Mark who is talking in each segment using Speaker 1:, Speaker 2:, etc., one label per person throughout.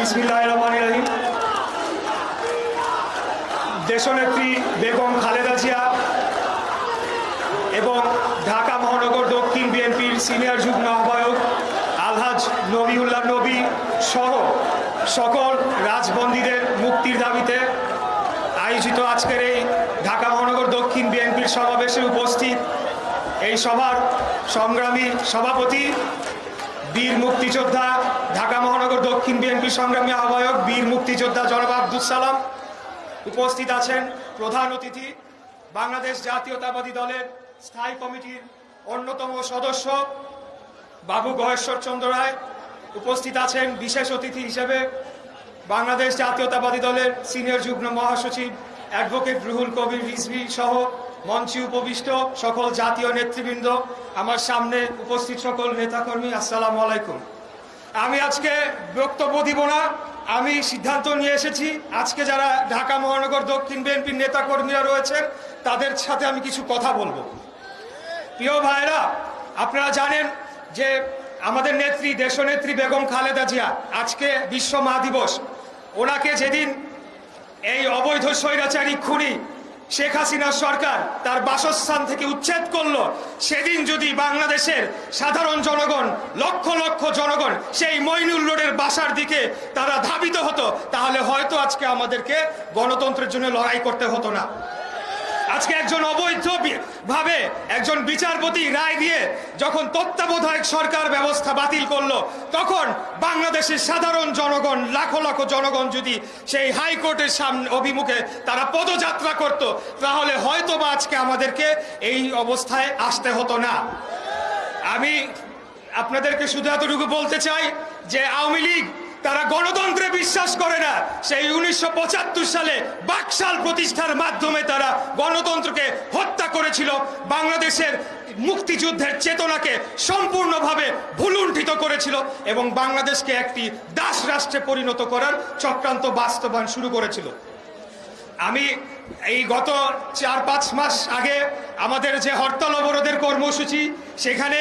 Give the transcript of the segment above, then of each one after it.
Speaker 1: বিসমিল্লাহ দেশনেত্রী বেগম খালেদা জিয়া এবং ঢাকা মহানগর দক্ষিণ বিএনপির সিনিয়র যুগ্ম আহ্বায়ক আলহাজ নবিউল্লাহ নবী সহ সকল রাজবন্দীদের মুক্তির দাবিতে আয়োজিত আজকের এই ঢাকা মহানগর দক্ষিণ বিএনপির সমাবেশে উপস্থিত এই সভার সংগ্রামী সভাপতি, বীর মুক্তিযোদ্ধা ঢাকা মহানগর দক্ষিণ বিএনপি সংগ্রামী আহ্বায়ক, বীর মুক্তিযোদ্ধা জনাব আব্দুল সালাম উপস্থিত আছেন। প্রধান অতিথি, বাংলাদেশ জাতীয়তাবাদী দলের স্থায়ী কমিটির অন্যতম সদস্য বাবু গহেশ্বর চন্দ্র রায় উপস্থিত আছেন। বিশেষ অতিথি হিসেবে বাংলাদেশ জাতীয়তাবাদী দলের সিনিয়র যুগ্ম মহাসচিব অ্যাডভোকেট রুহুল কবির রিজভি সহ মঞ্চে উপবিষ্ট সকল জাতীয় নেতৃবৃন্দ। আমার সামনে উপস্থিত সকল নেতাকর্মী, আসসালামু আলাইকুম। আমি আজকে বক্তব্য দিব না। আমি সিদ্ধান্ত নিয়ে এসেছি। আজকে যারা ঢাকা মহানগর দক্ষিণ বিএনপির নেতাকর্মীরা রয়েছেন, তাদের সাথে আমি কিছু কথা বলব। প্রিয় ভাইরা, আপনারা জানেন যে আমাদের নেত্রী, দেশনেত্রী বেগম খালেদা জিয়া আজকে বিশ্ব মা দিবস ওনাকে যেদিন এই অবৈধ স্বৈরাচারী খুনি শেখ হাসিনার সরকার তার বাসস্থান থেকে উচ্ছেদ করল। সেদিন যদি বাংলাদেশের সাধারণ জনগণ, লক্ষ লক্ষ জনগণ সেই মইনুল রোডের বাসার দিকে তারা ধাবিত হতো, তাহলে হয়তো আজকে আমাদেরকে গণতন্ত্রের জন্য লড়াই করতে হতো না। আজকে একজন অবৈধ ভাবে একজন বিচারপতি রায় দিয়ে যখন তত্ত্বাবধায়ক সরকার ব্যবস্থা বাতিল করল, তখন বাংলাদেশের সাধারণ জনগণ, লাখো লাখো জনগণ যদি সেই হাইকোর্টের সামনে অভিমুখে তারা পদযাত্রা করত, তাহলে হয়তো বা আজকে আমাদেরকে এই অবস্থায় আসতে হতো না। আমি আপনাদেরকে শুধু এতটুকু বলতে চাই যে আওয়ামী লীগ, তারা গণতন্ত্রে বিশ্বাস করে না। সেই উনিশশো পঁচাত্তর সালে বাকশাল প্রতিষ্ঠার মাধ্যমে তারা গণতন্ত্রকে হত্যা করেছিল। বাংলাদেশের মুক্তিযুদ্ধের চেতনাকে সম্পূর্ণভাবে ভুলুণ্ঠিত করেছিল এবং বাংলাদেশকে একটি দাস রাষ্ট্রে পরিণত করার চক্রান্ত বাস্তবায়ন শুরু করেছিল। আমি এই গত চার পাঁচ মাস আগে আমাদের যে হরতাল অবরোধের কর্মসূচি, সেখানে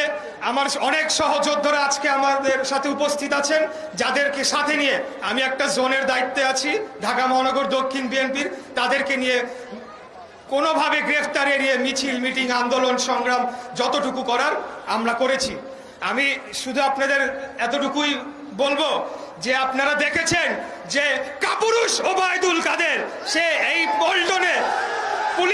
Speaker 1: আমার অনেক সহযোদ্ধারা আজকে আমাদের সাথে উপস্থিত আছেন, যাদেরকে সাথে নিয়ে আমি একটা জোনের দায়িত্বে আছি, ঢাকা মহানগর দক্ষিণ বিএনপির, তাদেরকে নিয়ে কোনোভাবে গ্রেফতার এড়িয়ে মিছিল, মিটিং, আন্দোলন, সংগ্রাম যতটুকু করার আমরা করেছি। আমি শুধু আপনাদের এতটুকুই বলব যে আপনারা দেখেছেন যে কাপুরুষ ওবায়দুল কাদের, সে এই পল্টনে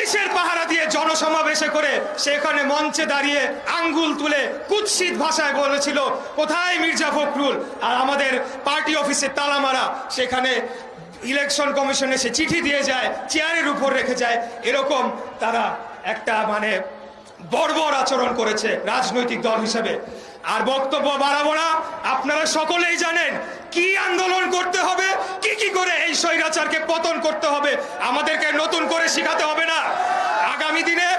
Speaker 1: পুলিশের পাহারা দিয়ে জনসমাবেশে করে সেখানে মঞ্চে দাঁড়িয়ে আঙ্গুল তুলে কুৎসিত ভাষায় বলেছিল, কোথায় মির্জা ফখরুল? আর আমাদের পার্টি অফিসে তালা মারা সেখানে ইলেকশন কমিশন এসে চিঠি দিয়ে যায়, চেয়ারের উপর রেখে যায়। এরকম তারা একটা মানে বর্বর আচরণ করেছে রাজনৈতিক দল হিসেবে। আর বক্তব্য বাড়াবো না, আপনারা সকলেই জানেন কি আন্দোলন করতে হবে স্বৈরাচারকে পতন করতে হবে, আমাদেরকে নতুন করে শিখাতে হবে না। আগামী দিনে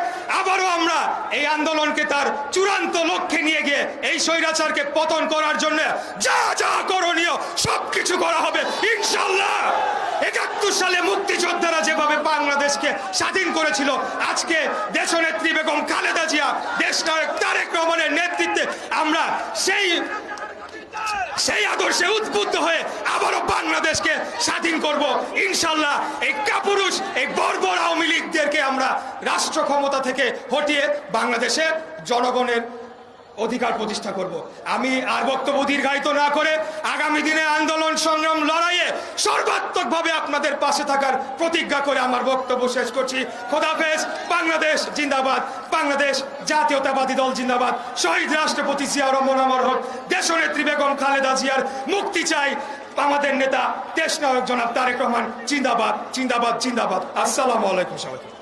Speaker 1: আবারও আমরা এই আন্দোলনকে তার চূড়ান্ত লক্ষ্যে নিয়ে গিয়ে এই স্বৈরাচারকে পতন করার জন্য যা যা করণীয় সবকিছু করা হবে ইনশাল্লাহ একাত্তর সালে মুক্তিযোদ্ধারা যেভাবে বাংলাদেশকে স্বাধীন করেছিল, আজকে দেশনেত্রী বেগম খালেদা জিয়া দেশ নায়ক তারেক রহমানের নেতৃত্বে আমরা সেই সেই আদর্শে উদ্বুদ্ধ হয়ে আবারও বাংলাদেশকে স্বাধীন করব। ইনশাল্লাহ এই কাপুরুষ, এই বর্বর আওয়ামী লীগদেরকে আমরা রাষ্ট্র ক্ষমতা থেকে হটিয়ে বাংলাদেশের জনগণের অধিকার প্রতিষ্ঠা করব। আমি আর বক্তব্য দীর্ঘায়িত না করে আগামী দিনে আন্দোলন সংগ্রাম লড়াইয়ে সর্বাত্মকভাবে আপনাদের পাশে থাকার প্রতিজ্ঞা করে আমার বক্তব্য শেষ করছি। খোদাফেজ বাংলাদেশ জিন্দাবাদ, বাংলাদেশ জাতীয়তাবাদী দল জিন্দাবাদ। শহীদ রাষ্ট্রপতি জিয়া রহমান, আমার হক। দেশনেত্রী বেগম খালেদা জিয়ার মুক্তি চাই। আমাদের নেতা দেশ নায়ক জনাব তারেক রহমান জিন্দাবাদ জিন্দাবাদ জিন্দাবাদ। আসসালাম আলাইকুম সবাই